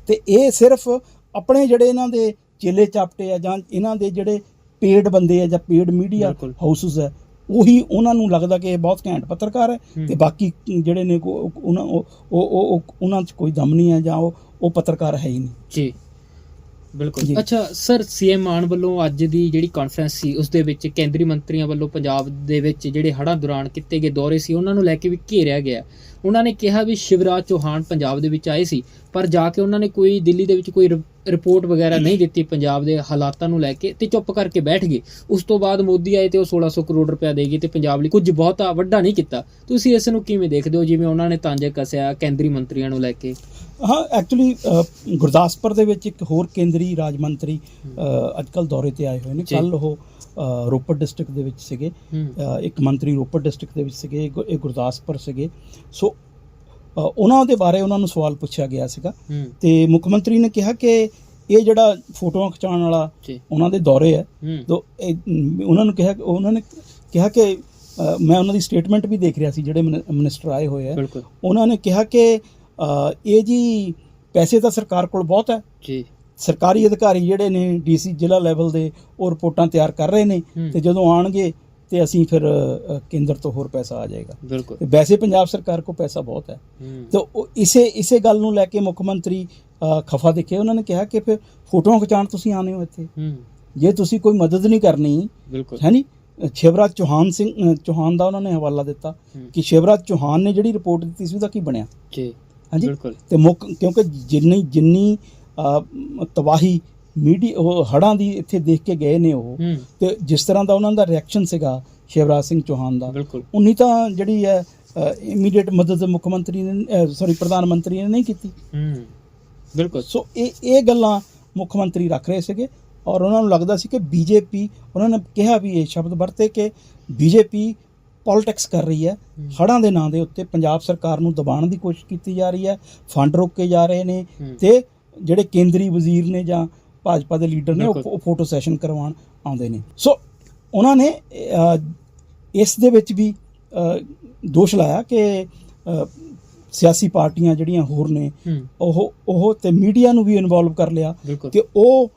ਤੇ ਇਹ ਸਿਰਫ ਆਪਣੇ ਜਿਹੜੇ ਇਹਨਾਂ ਦੇ ਚੇਲੇ ਚਾਪਟੇ ਆ ਜਾਂ ਇਹਨਾਂ ਦੇ ਜਿਹੜੇ ਪੇਡ ਬੰਦੇ ਆ ਜਾਂ ਪੇਡ ਮੀਡੀਆ। ਹਾਊਸਸ ਹੈ ਉਹੀ ਉਹਨਾਂ ਨੂੰ ਲੱਗਦਾ ਕਿ ਇਹ ਬਹੁਤ ਘੈਂਟ ਪੱਤਰਕਾਰ ਹੈ। ਤੇ ਬਾਕੀ ਜਿਹੜੇ ਨੇ ਉਹਨਾਂ ਉਹ ਉਹ- ਉਹ ਉਹ- ਉਹਨਾਂ 'ਚ ਕੋਈ ਦਮ ਨਹੀਂ ਹੈ ਜਾਂ ਉਹ ਉਹ ਪੱਤਰਕਾਰ ਹੈ ਹੀ ਨਹੀਂ ਜੀ ਬਿਲਕੁਲ ਜੀ। ਅੱਛਾ, ਸਰ ਸੀਐਮ ਮਾਨ ਵੱਲੋਂ ਅੱਜ ਦੀ ਜਿਹੜੀ ਕਾਨਫਰੰਸ ਸੀ, ਉਸ ਦੇ ਵਿੱਚ ਕੇਂਦਰੀ ਮੰਤਰੀਆਂ ਵੱਲੋਂ ਪੰਜਾਬ ਦੇ ਵਿੱਚ ਜਿਹੜੇ ਹੜ੍ਹਾਂ ਦੌਰਾਨ ਕੀਤੇ ਗਏ ਦੌਰੇ ਸੀ, ਉਹਨਾਂ ਨੂੰ ਲੈ ਕੇ ਵੀ ਘੇਰਿਆ ਗਿਆ ਉਹਨਾਂ ਨੇ ਕਿਹਾ ਵੀ ਸ਼ਿਵਰਾਜ ਚੌਹਾਨ ਪੰਜਾਬ ਦੇ ਵਿੱਚ ਆਏ ਸੀ ਪਰ ਜਾ ਕੇ ਉਹਨਾਂ ਨੇ ਕੋਈ ਦਿੱਲੀ ਦੇ ਵਿੱਚ ਕੋਈ ਰਿਪੋਰਟ ਵਗੈਰਾ ਨਹੀਂ ਦਿੱਤੀ ਪੰਜਾਬ ਦੇ ਹਾਲਾਤਾਂ ਨੂੰ ਲੈ ਕੇ ਤੇ ਚੁੱਪ ਕਰਕੇ ਬੈਠ ਗਏ। ਉਸ ਤੋਂ ਬਾਅਦ ਮੋਦੀ ਆਏ ਤੇ ਉਹ 1600 ਕਰੋੜ ਰੁਪਇਆ ਦੇ ਗਏ ਤੇ ਪੰਜਾਬ ਲਈ ਕੁਝ ਬਹੁਤਾ ਵੱਡਾ ਨਹੀਂ ਕੀਤਾ। ਤੁਸੀਂ ਇਸ ਨੂੰ ਕਿਵੇਂ ਦੇਖਦੇ ਹੋ? ਜਿਵੇਂ ਉਹਨਾਂ ਨੇ ਤਾਂਜੇ ਕੱਸਿਆ ਕੇਂਦਰੀ ਮੰਤਰੀਆਂ ਨੂੰ ਲੈ ਕੇ। ਹਾਂ ਐਕਚੁਅਲੀ ਗੁਰਦਾਸਪੁਰ ਦੇ ਵਿੱਚ ਇੱਕ ਹੋਰ ਕੇਂਦਰੀ ਰਾਜ ਮੰਤਰੀ ਅੱਜਕੱਲ ਦੌਰੇ ਤੇ ਆਏ ਹੋਏ ਨੇ। ਕੱਲ ਉਹ ਰੋਪੜ ਡਿਸਟ੍ਰਿਕਟ ਦੇ ਵਿੱਚ ਸੀਗੇ। ਇੱਕ ਮੰਤਰੀ ਰੋਪੜ ਡਿਸਟ੍ਰਿਕਟ ਦੇ ਵਿੱਚ ਸੀਗੇ। ਇਹ ਗੁਰਦਾਸਪੁਰ ਸੀਗੇ। ਸੋ ਉਹਨਾਂ ਦੇ ਬਾਰੇ ਉਹਨਾਂ ਨੂੰ ਸਵਾਲ ਪੁੱਛਿਆ ਗਿਆ ਸੀਗਾ। ਤੇ ਮੁੱਖ ਮੰਤਰੀ ਨੇ ਕਿਹਾ ਕਿ ਇਹ ਜਿਹੜਾ ਫੋਟੋਆਂ ਖਿਚਾਉਣ ਵਾਲਾ ਉਹਨਾਂ ਦੇ ਦੌਰੇ ਹੈ। ਤੋ ਉਹਨਾਂ ਨੂੰ ਕਿਹਾ ਉਹਨਾਂ ਨੇ ਕਿਹਾ ਕਿ ਮੈਂ ਉਹਨਾਂ ਦੀ ਸਟੇਟਮੈਂਟ ਵੀ ਦੇਖ ਰਿਹਾ ਸੀ ਜਿਹੜੇ ਮਿਨ- ਮਿਨਿਸਟਰ ਆਏ ਹੋਏ ਆ ਉਹਨਾਂ ਨੇ ਕਿਹਾ ਕਿ ਇਹ ਜੀ ਪੈਸੇ ਤਾਂ ਸਰਕਾਰ ਕੋਲ ਬਹੁਤ ਹੈ। ਜੀ। ਸਰਕਾਰੀ ਅਧਿਕਾਰੀ ਜਿਹੜੇ ਨੇ ਡੀਸੀ ਜ਼ਿਲ੍ਹਾ ਲੈਵਲ ਦੇ ਉਹ ਰਿਪੋਰਟਾਂ ਤਿਆਰ ਕਰ ਰਹੇ ਨੇ। ਤੇ ਜਦੋਂ ਆਣਗੇ ਤੇ ਅਸੀਂ ਫਿਰ ਕੇਂਦਰ ਤੋਂ ਹੋਰ ਪੈਸਾ ਆ ਜਾਏਗਾ। ਬਿਲਕੁਲ। ਤੇ ਵੈਸੇ ਪੰਜਾਬ ਸਰਕਾਰ ਕੋਲ ਪੈਸਾ ਬਹੁਤ ਹੈ। ਤੇ ਉਹ ਇਸੇ ਇਸੇ ਗੱਲ ਨੂੰ ਲੈ ਕੇ ਮੁੱਖ ਮੰਤਰੀ ਖਫਾ ਦਿਖੇ ਉਹਨਾਂ ਨੇ ਕਿਹਾ ਕਿ ਫਿਰ ਫੋਟੋਆਂ ਖਿਚਾਉਣ ਤੁਸੀਂ ਆਨੇ ਹੋ ਇੱਥੇ। ਜੇ ਤੁਸੀਂ ਕੋਈ ਮਦਦ ਨਹੀਂ ਕਰਨੀ ਬਿਲਕੁਲ। ਹੈ ਨਹੀਂ ਸ਼ਿਵਰਾਜ ਚੌਹਾਨ ਸਿੰਘ ਚੌਹਾਨ ਦਾ ਉਹਨਾਂ ਨੇ ਹਵਾਲਾ ਦਿੱਤਾ। ਕਿ ਸ਼ਿਵਰਾਜ ਚੌਹਾਨ ਨੇ ਜਿਹੜੀ ਰਿਪੋਰਟ ਦਿੱਤੀ ਸੀ ਉਹਦਾ ਕੀ ਬਣਿਆ? ਜੀ ਹਾਂਜੀ? ਤੇ ਮੁੱਖ ਕਿਉਂਕਿ ਜਿੰਨੀ ਜਿੰਨੀ ਤਬਾਹੀ ਮੀਡੀਆ ਉਹ ਹੜਾਂ ਦੀ ਇੱਥੇ ਦੇਖ ਕੇ ਗਏ ਨੇ ਉਹ। ਤੇ ਜਿਸ ਤਰ੍ਹਾਂ ਦਾ ਉਹਨਾਂ ਦਾ ਰਿਐਕਸ਼ਨ ਸੀਗਾ ਸ਼ਿਵਰਾਜ ਸਿੰਘ ਚੌਹਾਨ ਦਾ ਬਿਲਕੁਲ। ਉਨੀ ਤਾਂ ਜਿਹੜੀ ਹੈ ਇਮੀਡੀਏਟ ਮਦਦ ਮੁੱਖ ਮੰਤਰੀ ਨੇ ਸੌਰੀ ਪ੍ਰਧਾਨ ਮੰਤਰੀ ਨੇ ਨਹੀਂ ਕੀਤੀ। ਹੂੰ ਬਿਲਕੁਲ। ਸੋ ਇਹ ਇਹ ਗੱਲਾਂ ਮੁੱਖ ਮੰਤਰੀ ਰੱਖ ਰਹੇ ਸੀਗੇ ਔਰ ਉਹਨਾਂ ਨੂੰ ਲੱਗਦਾ ਸੀ ਕਿ ਬੀਜੇਪੀ ਉਹਨਾਂ ਨੇ ਕਿਹਾ ਵੀ ਇਹ ਸ਼ਬਦ ਵਰਤੇ ਕਿ ਬੀਜੇਪੀ ਪੋਲਿਟਿਕਸ ਕਰ ਰਹੀ ਹੈ। ਹੂੰ। ਹੜ੍ਹਾਂ ਦੇ ਨਾਂ ਦੇ ਉੱਤੇ ਪੰਜਾਬ ਸਰਕਾਰ ਨੂੰ ਦਬਾਉਣ ਦੀ ਕੋਸ਼ਿਸ਼ ਕੀਤੀ ਜਾ ਰਹੀ ਹੈ ਫੰਡ ਰੋਕੇ ਜਾ ਰਹੇ ਨੇ। ਤੇ ਜਿਹੜੇ ਕੇਂਦਰੀ ਵਜ਼ੀਰ ਨੇ ਜਾਂ ਭਾਜਪਾ ਦੇ ਲੀਡਰ ਨੇ ਉਹ ਫੋਟੋ ਸੈਸ਼ਨ ਕਰਵਾਉਣ ਆਉਂਦੇ ਨੇ। ਸੋ ਉਹਨਾਂ ਨੇ ਇਸ ਦੇ ਵਿੱਚ ਵੀ ਦੋਸ਼ ਲਾਇਆ ਕਿ ਸਿਆਸੀ ਪਾਰਟੀਆਂ ਜਿਹੜੀਆਂ ਹੋਰ ਨੇ ਉਹ ਉਹ ਤੇ ਮੀਡੀਆ ਨੂੰ ਵੀ ਇਨਵੋਲਵ ਕਰ ਲਿਆ ਕਿ ਉਹ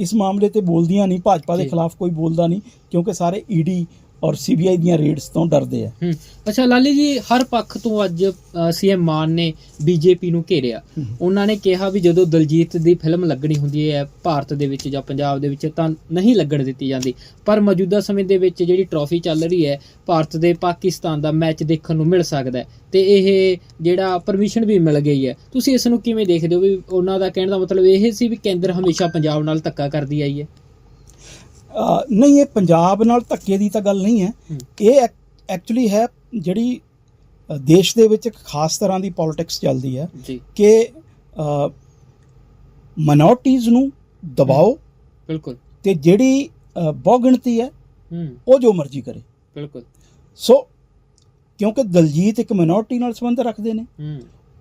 ਇਸ ਮਾਮਲੇ ਤੇ ਬੋਲਦੀਆਂ ਨਹੀਂ ਭਾਜਪਾ ਦੇ। ਖਿਲਾਫ ਕੋਈ ਬੋਲਦਾ ਨਹੀਂ ਕਿਉਂਕਿ ਸਾਰੇ ਈਡੀ ਔਰ ਸੀਬੀਆਈ ਦੀਆਂ ਰੇਡਸ ਤੋਂ ਡਰਦੇ ਆ। ਹੂੰ। ਅੱਛਾ ਲਾਲੀ ਜੀ ਹਰ ਪੱਖ ਤੋਂ ਅੱਜ ਸੀਐਮ ਮਾਨ ਨੇ ਬੀਜੇਪੀ ਨੂੰ ਘੇਰਿਆ। ਉਹਨਾਂ ਨੇ ਕਿਹਾ ਵੀ ਜਦੋਂ ਦਲਜੀਤ ਦੀ ਫਿਲਮ ਲੱਗਣੀ ਹੁੰਦੀ ਹੈ ਭਾਰਤ ਦੇ ਵਿੱਚ ਜਾਂ ਪੰਜਾਬ ਦੇ ਵਿੱਚ ਤਾਂ ਨਹੀਂ ਲੱਗਣ ਦਿੱਤੀ ਜਾਂਦੀ। ਪਰ ਮੌਜੂਦਾ ਸਮੇਂ ਦੇ ਵਿੱਚ ਜਿਹੜੀ ਟਰੋਫੀ ਚੱਲ ਰਹੀ ਹੈ ਭਾਰਤ ਦੇ ਪਾਕਿਸਤਾਨ ਦਾ ਮੈਚ ਦੇਖਣ ਨੂੰ ਮਿਲ ਸਕਦਾ ਹੈ। ਤੇ ਇਹ ਜਿਹੜਾ ਪਰਮਿਸ਼ਨ ਵੀ ਮਿਲ ਗਈ ਹੈ। ਤੁਸੀਂ ਇਸ ਨੂੰ ਕਿਵੇਂ ਦੇਖਦੇ ਹੋ ਵੀ ਉਹਨਾਂ ਦਾ ਕਹਿਣ ਦਾ ਮਤਲਬ ਇਹ ਸੀ ਵੀ ਕੇਂਦਰ ਹਮੇਸ਼ਾ ਪੰਜਾਬ ਨਾਲ ਧੱਕਾ ਕਰਦੀ ਆਈ ਹੈ? ਨਹੀਂ ਇਹ ਪੰਜਾਬ ਨਾਲ ਧੱਕੇ ਦੀ ਤਾਂ ਗੱਲ ਨਹੀਂ ਹੈ। ਇਹ ਐਕਚੁਅਲੀ ਹੈ ਜਿਹੜੀ ਦੇਸ਼ ਦੇ ਵਿੱਚ ਇੱਕ ਖਾਸ ਤਰ੍ਹਾਂ ਦੀ ਪੋਲਿਟਿਕਸ ਚੱਲਦੀ ਹੈ ਕਿ ਮਨੋਰਟੀਜ਼ ਨੂੰ ਦਬਾਓ ਬਿਲਕੁਲ। ਤੇ ਜਿਹੜੀ ਬਹੁਗਿਣਤੀ ਹੈ ਉਹ ਜੋ ਮਰਜ਼ੀ ਕਰੇ। ਬਿਲਕੁਲ। ਸੋ ਕਿਉਂਕਿ ਦਲਜੀਤ ਇੱਕ ਮਿਨੋਰਟੀ ਨਾਲ ਸੰਬੰਧ ਰੱਖਦੇ ਨੇ।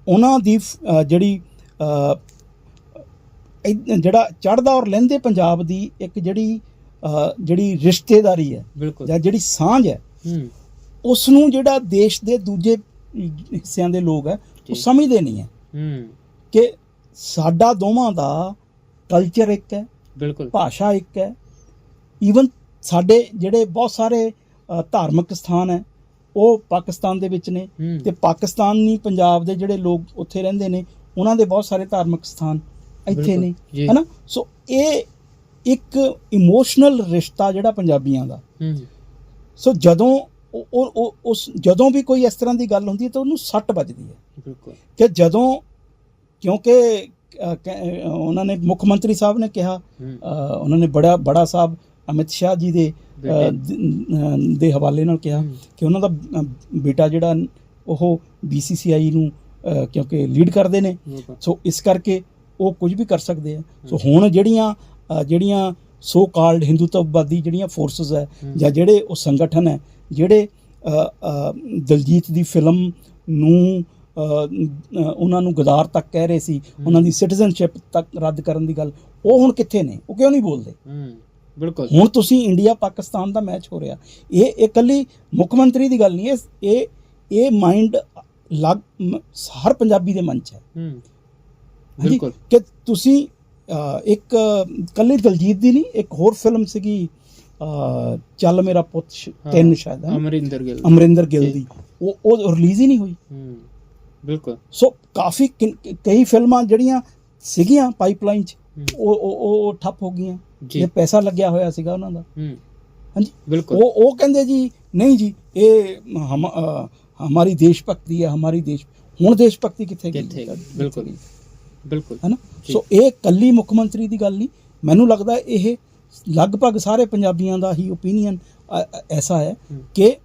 ਉਹਨਾਂ ਦੀ ਜਿਹੜੀ ਜਿਹੜਾ ਚੜਦਾ ਔਰ ਲਹਿੰਦੇ ਪੰਜਾਬ ਦੀ ਇੱਕ ਜਿਹੜੀ ਜਿਹੜੀ ਰਿਸ਼ਤੇਦਾਰੀ ਹੈ ਜਾਂ ਜਿਹੜੀ ਸਾਂਝ ਹੈ ਉਸ ਨੂੰ ਜਿਹੜਾ ਦੇਸ਼ ਦੇ ਦੂਜੇ ਹਿੱਸਿਆਂ ਦੇ ਲੋਕ ਹੈ। ਉਹ ਸਮਝਦੇ ਨਹੀਂ ਹੈ। ਕਿ ਸਾਡਾ ਦੋਵਾਂ ਦਾ ਕਲਚਰ ਇੱਕ ਹੈ ਬਿਲਕੁਲ। ਭਾਸ਼ਾ ਇੱਕ ਹੈ। ਈਵਨ ਸਾਡੇ ਜਿਹੜੇ ਬਹੁਤ ਸਾਰੇ ਧਾਰਮਿਕ ਸਥਾਨ ਹੈ ਉਹ ਪਾਕਿਸਤਾਨ ਦੇ ਵਿੱਚ ਨੇ। ਤੇ ਪਾਕਿਸਤਾਨੀ ਪੰਜਾਬ ਦੇ ਜਿਹੜੇ ਲੋਕ ਉੱਥੇ ਰਹਿੰਦੇ ਨੇ ਉਹਨਾਂ ਦੇ ਬਹੁਤ ਸਾਰੇ ਧਾਰਮਿਕ ਸਥਾਨ ਇੱਥੇ ਨੇ। ਹੈਨਾ? ਸੋ ਇਹ ਇੱਕ ਇਮੋਸ਼ਨਲ ਰਿਸ਼ਤਾ ਜਿਹੜਾ ਪੰਜਾਬੀਆਂ ਦਾ। ਹੂੰ। ਸੋ ਜਦੋਂ ਉਹ- ਉਸ ਜਦੋਂ ਵੀ ਕੋਈ ਇਸ ਤਰ੍ਹਾਂ ਦੀ ਗੱਲ ਹੁੰਦੀ ਹੈ ਤਾਂ ਉਹਨੂੰ ਸੱਟ ਵੱਜਦੀ ਹੈ। ਬਿਲਕੁਲ। ਕਿ ਜਦੋਂ ਕਿਉਂਕਿ ਉਹਨਾਂ ਨੇ ਮੁੱਖ ਮੰਤਰੀ ਸਾਹਿਬ ਨੇ ਕਿਹਾ ਉਹਨਾਂ ਨੇ ਬੜਾ ਬੜਾ ਸਾਹਿਬ ਅਮਿਤ ਸ਼ਾਹ ਜੀ ਦੇ। ਦ- ਹਵਾਲੇ ਨਾਲ ਕਿਹਾ। ਕਿ ਉਹਨਾਂ ਦਾ ਬੇਟਾ ਜਿਹੜਾ ਉਹ BCCI ਨੂੰ ਕਿਉਂਕਿ ਲੀਡ ਕਰਦੇ ਨੇ। ਸੋ ਇਸ ਕਰਕੇ ਉਹ ਕੁਝ ਵੀ ਕਰ ਸਕਦੇ ਆ। ਸੋ ਹੁਣ ਜਿਹੜੀਆਂ ਜਿਹੜੀਆਂ ਸੋ ਕਾਲਡ ਹਿੰਦੂਤਵਵਾਦੀ ਜਿਹੜੀਆਂ ਫੋਰਸਸ ਹੈ। ਜਾਂ ਜਿਹੜੇ ਉਹ ਸੰਗਠਨ ਹੈ ਜਿਹੜੇ ਦਲਜੀਤ ਦੀ ਫਿਲਮ ਨੂੰ ਉਹਨਾਂ ਨੂੰ ਗਦਾਰ ਤੱਕ ਕਹਿ ਰਹੇ ਸੀ ਉਹਨਾਂ ਦੀ ਸਿਟੀਜ਼ਨਸ਼ਿਪ ਤੱਕ ਰੱਦ ਕਰਨ ਦੀ ਗੱਲ ਉਹ ਹੁਣ ਕਿੱਥੇ ਨੇ? ਉਹ ਕਿਉਂ ਨਹੀਂ ਬੋਲਦੇ? ਬਿਲਕੁਲ। ਹੁਣ ਤੁਸੀਂ ਇੰਡੀਆ ਪਾਕਿਸਤਾਨ ਦਾ ਮੈਚ ਹੋ ਰਿਹਾ। ਇਹ ਇਕੱਲੀ ਮੁੱਖ ਮੰਤਰੀ ਦੀ ਗੱਲ ਨਹੀਂ ਇਹ ਇਹ ਮਾਈਂਡ ਲੱਗ ਹਰ ਪੰਜਾਬੀ ਦੇ ਮਨ 'ਚ ਹੈ। ਬਿਲਕੁਲ। ਕਿ ਤੁਸੀਂ ਇੱਕ ਕੱਲੀ ਦਲਜੀਤ ਦੀ ਨਹੀਂ ਇੱਕ ਹੋਰ ਫਿਲਮ ਸੀਗੀ ਚੱਲ ਮੇਰਾ ਪੁੱਤ ਤਿੰਨ ਸ਼ਾਇਦ? ਅਮਰਿੰਦਰ ਗਿੱਲ। ਅਮਰਿੰਦਰ ਗਿੱਲ। ਦੀ। ਉਹ ਉਹ ਰਿਲੀਜ਼ ਹੀ ਨਹੀਂ ਹੋਈ। ਬਿਲਕੁਲ। ਸੋ ਕਾਫੀ ਕਈ ਫਿਲਮਾਂ ਜਿਹੜੀਆਂ ਸੀਗੀਆਂ ਪਾਈਪਲਾਈਨ 'ਚ। ਉਹ ਉਹ ਠੱਪ ਹੋ ਗਈਆਂ। ਜੀ। ਇਹ ਪੈਸਾ ਲੱਗਿਆ ਹੋਇਆ ਸੀਗਾ ਉਹਨਾਂ ਦਾ। ਹਾਂਜੀ। ਬਿਲਕੁਲ। ਉਹ ਉਹ ਕਹਿੰਦੇ ਜੀ ਨਹੀਂ ਜੀ ਇਹ ਹਮਾਰੀ ਦੇਸ਼ ਭਗਤੀ ਹੈ ਹਮਾਰੀ ਦੇਸ਼ ਹੁਣ ਦੇਸ਼ ਭਗਤੀ ਕਿੱਥੇ ਗਈ? ਕਿੱਥੇ ਗਈ? ਬਿਲਕੁਲ। ਬਿਲਕੁਲ। ਹੈ ਨਾ। ਸੋ ਇਹ ਕੱਲੀ ਮੁੱਖ ਮੰਤਰੀ ਦੀ ਗੱਲ ਨਹੀਂ। ਮੈਨੂੰ ਲੱਗਦਾ ਇਹ ਲਗਭਗ ਸਾਰੇ ਪੰਜਾਬੀਆਂ ਦਾ ਹੀ ਓਪੀਨੀਅਨ ਐਸਾ ਹੈ। ਕਿ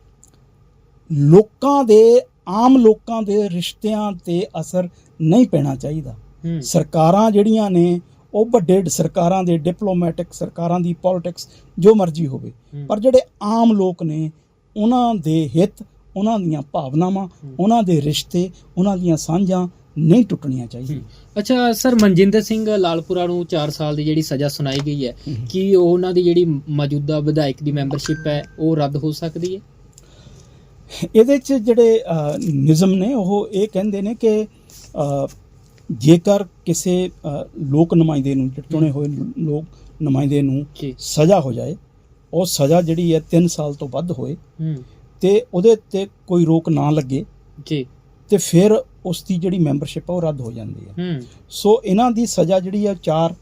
ਲੋਕਾਂ ਦੇ ਆਮ ਲੋਕਾਂ ਦੇ ਰਿਸ਼ਤਿਆਂ ਤੇ ਅਸਰ ਨਹੀਂ ਪੈਣਾ ਚਾਹੀਦਾ। ਸਰਕਾਰਾਂ ਜਿਹੜੀਆਂ ਨੇ ਉਹ ਵੱਡੇ ਸਰਕਾਰਾਂ ਦੇ ਡਿਪਲੋਮੈਟਿਕ ਸਰਕਾਰਾਂ ਦੀ ਪੋਲਿਟਿਕਸ ਜੋ ਮਰਜ਼ੀ ਹੋਵੇ। ਪਰ ਜਿਹੜੇ ਆਮ ਲੋਕ ਨੇ ਉਹਨਾਂ ਦੇ ਹਿੱਤ ਉਹਨਾਂ ਦੀਆਂ ਭਾਵਨਾਵਾਂ ਉਹਨਾਂ ਦੇ ਰਿਸ਼ਤੇ ਉਹਨਾਂ ਦੀਆਂ ਸਾਂਝਾਂ ਨਹੀਂ ਟੁੱਟਣੀਆਂ ਚਾਹੀਦੀਆਂ। ਅੱਛਾ ਸਰ ਮਨਜਿੰਦਰ ਸਿੰਘ ਲਾਲਪੁਰਾ ਨੂੰ 4 ਸਾਲ ਦੀ ਜਿਹੜੀ ਸਜ਼ਾ ਸੁਣਾਈ ਗਈ ਹੈ। ਕੀ ਉਹਨਾਂ ਦੀ ਜਿਹੜੀ ਮੌਜੂਦਾ ਵਿਧਾਇਕ ਦੀ ਮੈਂਬਰਸ਼ਿਪ ਹੈ ਉਹ ਰੱਦ ਹੋ ਸਕਦੀ ਹੈ? ਇਹਦੇ 'ਚ ਜਿਹੜੇ ਨਿਯਮ ਨੇ ਉਹ ਇਹ ਕਹਿੰਦੇ ਨੇ ਕਿ ਜੇਕਰ ਕਿਸੇ ਲੋਕ ਨੁਮਾਇੰਦੇ ਨੂੰ ਚੁਣੇ ਹੋਏ ਲੋਕ ਨੁਮਾਇੰਦੇ ਨੂੰ ਸਜ਼ਾ ਹੋ ਜਾਏ ਉਹ ਸਜ਼ਾ ਜਿਹੜੀ ਹੈ 3 ਸਾਲ ਤੋਂ ਵੱਧ ਹੋਏ ਤੇ ਉਹਦੇ ਤੇ ਕੋਈ ਰੋਕ ਨਾ ਲੱਗੇ ਜੀ। ਤੇ ਫਿਰ ਉਸ ਦੀ ਜਿਹੜੀ ਮੈਂਬਰਸ਼ਿਪ ਆ ਉਹ ਰੱਦ ਹੋ ਜਾਂਦੀ ਹੈ। ਹੂੰ। ਸੋ ਇਹਨਾਂ ਦੀ ਸਜ਼ਾ ਜਿਹੜੀ ਹੈ 4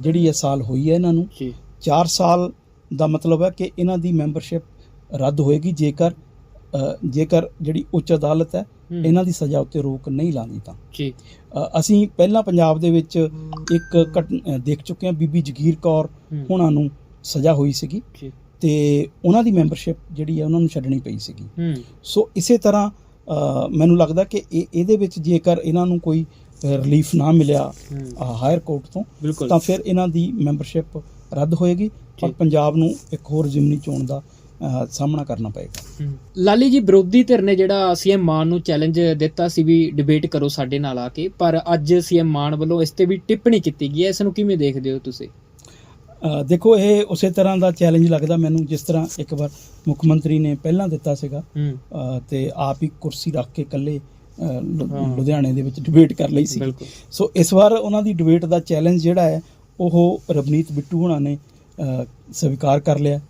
ਜਿਹੜੀ ਹੈ ਸਾਲ ਹੋਈ ਹੈ ਇਹਨਾਂ ਨੂੰ। ਜੀ। 4 ਸਾਲ ਦਾ ਮਤਲਬ ਹੈ ਕਿ ਇਹਨਾਂ ਦੀ ਮੈਂਬਰਸ਼ਿਪ ਰੱਦ ਹੋਏਗੀ ਜੇਕਰ ਜੇਕਰ ਜਿਹੜੀ ਉੱਚ ਅਦਾਲਤ ਹੈ। ਇਹਨਾਂ ਦੀ ਸਜ਼ਾ ਉੱਤੇ ਰੋਕ ਨਹੀਂ ਲਾਉਂਦੀ ਤਾਂ। ਜੀ। ਅਸੀਂ ਪਹਿਲਾਂ ਪੰਜਾਬ ਦੇ ਵਿੱਚ ਇੱਕ ਦੇਖ ਚੁੱਕੇ ਹਾਂ ਬੀਬੀ ਜਗੀਰ ਕੌਰ ਹੂੰ। ਉਹਨਾਂ ਨੂੰ ਸਜ਼ਾ ਹੋਈ ਸੀਗੀ। ਜੀ। ਤੇ ਉਹਨਾਂ ਦੀ ਮੈਂਬਰਸ਼ਿਪ ਜਿਹੜੀ ਹੈ ਉਹਨਾਂ ਨੂੰ ਛੱਡਣੀ ਪਈ ਸੀਗੀ। ਹੂੰ। ਸੋ ਇਸੇ ਤਰ੍ਹਾਂ ਮੈਨੂੰ ਲੱਗਦਾ ਕਿ ਇਹ ਇਹਦੇ ਵਿੱਚ ਜੇਕਰ ਇਹਨਾਂ ਨੂੰ ਕੋਈ ਰਿਲੀਫ ਨਾ ਮਿਲਿਆ ਹਾਇਰ ਕੋਰਟ ਤੋਂ ਤਾਂ ਫਿਰ ਇਹਨਾਂ ਦੀ ਮੈਂਬਰਸ਼ਿਪ ਰੱਦ ਹੋਏਗੀ ਔਰ। ਪੰਜਾਬ ਨੂੰ ਇੱਕ ਹੋਰ ਜ਼ਿਮਨੀ ਚੋਣ ਦਾ ਸਾਹਮਣਾ ਕਰਨਾ ਪਏਗਾ। ਲਾਲੀ ਜੀ ਵਿਰੋਧੀ ਧਿਰ ਨੇ ਜਿਹੜਾ ਸੀਐਮ ਮਾਨ ਨੂੰ ਚੈਲੰਜ ਦਿੱਤਾ ਸੀ ਵੀ ਡਿਬੇਟ ਕਰੋ ਸਾਡੇ ਨਾਲ ਆ ਕੇ ਪਰ ਅੱਜ ਸੀਐਮ ਮਾਨ ਵੱਲੋਂ ਇਸ ਤੇ ਵੀ ਟਿੱਪਣੀ ਕੀਤੀ ਗਈ ਹੈ। ਇਸ ਨੂੰ ਕਿਵੇਂ ਦੇਖਦੇ ਹੋ ਤੁਸੀਂ? ਦੇਖੋ ਇਹ ਉਸੇ ਤਰ੍ਹਾਂ ਦਾ ਚੈਲੰਜ ਲੱਗਦਾ ਮੈਨੂੰ ਜਿਸ ਤਰ੍ਹਾਂ ਇੱਕ ਵਾਰ ਮੁੱਖ ਮੰਤਰੀ ਨੇ ਪਹਿਲਾਂ ਦਿੱਤਾ ਸੀਗਾ। ਤੇ ਆਪ ਹੀ ਕੁਰਸੀ ਰੱਖ ਕੇ ਇਕੱਲੇ। ਲੁਧਿਆਣੇ ਦੇ ਵਿੱਚ ਡਿਬੇਟ ਕਰ ਲਈ ਸੀ। ਸੋ ਇਸ ਵਾਰ ਉਹਨਾਂ ਦੀ ਡਿਬੇਟ ਦਾ ਚੈਲੰਜ ਜਿਹੜਾ ਹੈ ਉਹ ਰਵਨੀਤ ਬਿੱਟੂ ਹੋਣਾ ਨੇ ਸਵੀਕਾਰ ਕਰ ਲਿਆ।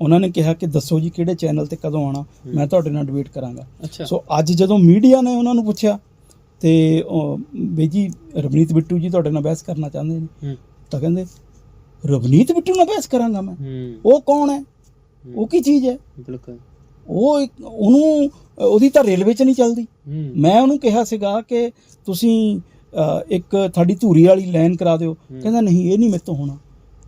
ਉਹਨਾਂ ਨੇ ਕਿਹਾ ਕਿ ਦੱਸੋ ਜੀ ਕਿਹੜੇ ਚੈਨਲ ਤੇ ਕਦੋਂ ਆਣਾ ਮੈਂ ਤੁਹਾਡੇ ਨਾਲ ਡਿਬੇਟ ਕਰਾਂਗਾ। ਸੋ ਅੱਜ ਜਦੋਂ ਮੀਡੀਆ ਨੇ ਉਹਨਾਂ ਨੂੰ ਪੁੱਛਿਆ ਤੇ ਵੀ ਜੀ ਰਵਨੀਤ ਬਿੱਟੂ ਜੀ ਤੁਹਾਡੇ ਨਾਲ ਬਹਿਸ ਕਰਨਾ ਚਾਹੁੰਦੇ ਨੇ ਤਾਂ ਕਹਿੰਦੇ ਰਵਨੀਤ ਬਿੱਟੂ ਨਾਲ ਬਹਿਸ ਕਰਾਂਗਾ ਮੈਂ। ਹੂੰ। ਉਹ ਕੌਣ ਹੈ? ਉਹ ਕੀ ਚੀਜ਼ ਹੈ? ਬਿਲਕੁਲ। ਉਹ ਇੱਕ- ਉਹਨੂੰ ਉਹਦੀ ਤਾਂ ਰੇਲਵੇ 'ਚ ਨਹੀਂ ਚੱਲਦੀ। ਹੂੰ। ਮੈਂ ਉਹਨੂੰ ਕਿਹਾ ਸੀਗਾ ਕਿ ਤੁਸੀਂ ਅ, ਇੱਕ ਤੁਹਾਡੀ ਧੂਰੀ ਵਾਲੀ ਲਾਈਨ ਕਰਾ ਦਿਓ। ਕਹਿੰਦਾ ਨਹੀਂ ਇਹ ਨਹੀਂ ਮੇਰੇ ਤੋਂ ਹੋਣਾ।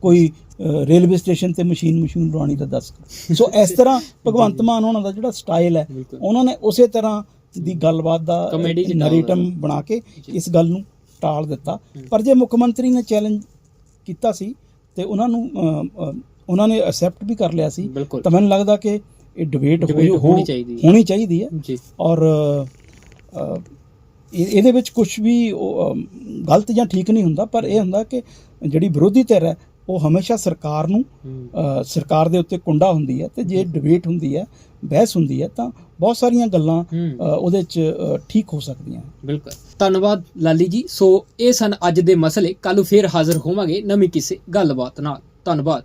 ਕੋਈ ਅ, ਰੇਲਵੇ ਸਟੇਸ਼ਨ ਤੇ ਮਸ਼ੀਨ ਮਸ਼ੀਨ ਲਵਾਉਣੀ ਤਾਂ ਦੱਸ ਸੋ ਇਸ ਤਰ੍ਹਾਂ ਭਗਵੰਤ ਮਾਨ ਉਹਨਾਂ ਦਾ ਜਿਹੜਾ ਸਟਾਈਲ ਹੈ ਬਿਲਕੁਲ। ਉਹਨਾਂ ਨੇ ਉਸੇ ਤਰ੍ਹਾਂ ਦੀ ਗੱਲਬਾਤ ਦਾ Comedy 'ਚ ਨੈਰੇਟਮ ਟਾਲ ਬਣਾ ਕੇ। ਇਸ ਗੱਲ ਨੂੰ ਟਾਲ ਦਿੱਤਾ। ਪਰ ਜੇ ਮੁੱਖ ਮੰਤਰੀ ਨੇ ਚੈਲੰਜ ਕੀਤਾ ਸੀ ਤੇ ਉਹਨਾਂ ਨੂੰ ਉਹਨਾਂ ਨੇ ਐਕਸੈਪਟ ਵੀ ਕਰ ਲਿਆ ਸੀ। ਤਾਂ ਮੈਨੂੰ ਲੱਗਦਾ ਕਿ ਇਹ ਡਿਬੇਟ ਹੋਣੀ ਚਾਹੀਦੀ ਹੈ। ਹੋਣੀ ਚਾਹੀਦੀ ਹੈ। ਔਰ ਇਹਦੇ ਵਿੱਚ ਕੁਝ ਵੀ ਗਲਤ ਜਾਂ ਠੀਕ ਨਹੀਂ ਹੁੰਦਾ ਪਰ ਇਹ ਹੁੰਦਾ ਕਿ ਜਿਹੜੀ ਵਿਰੋਧੀ ਧਿਰ ਹੈ ਉਹ ਹਮੇਸ਼ਾ ਸਰਕਾਰ ਨੂੰ ਸਰਕਾਰ ਦੇ ਉੱਤੇ ਕੁੰਡਾ ਹੁੰਦੀ ਹੈ ਤੇ ਜੇ ਡਿਬੇਟ ਹੁੰਦੀ ਹੈ ਬਹਿਸ ਹੁੰਦੀ ਹੈ ਤਾਂ ਬਹੁਤ ਸਾਰੀਆਂ ਗੱਲਾਂ ਉਹਦੇ 'ਚ ਠੀਕ ਹੋ ਸਕਦੀਆਂ। ਬਿਲਕੁਲ। ਧੰਨਵਾਦ ਲਾਲੀ ਜੀ। ਸੋ ਇਹ ਸਨ ਅੱਜ ਦੇ ਮਸਲੇ। ਕੱਲ ਫੇਰ ਹਾਜ਼ਰ ਹੋਵਾਂਗੇ ਨਵੀਂ ਕਿਸੇ ਗੱਲਬਾਤ ਨਾਲ। ਧੰਨਵਾਦ।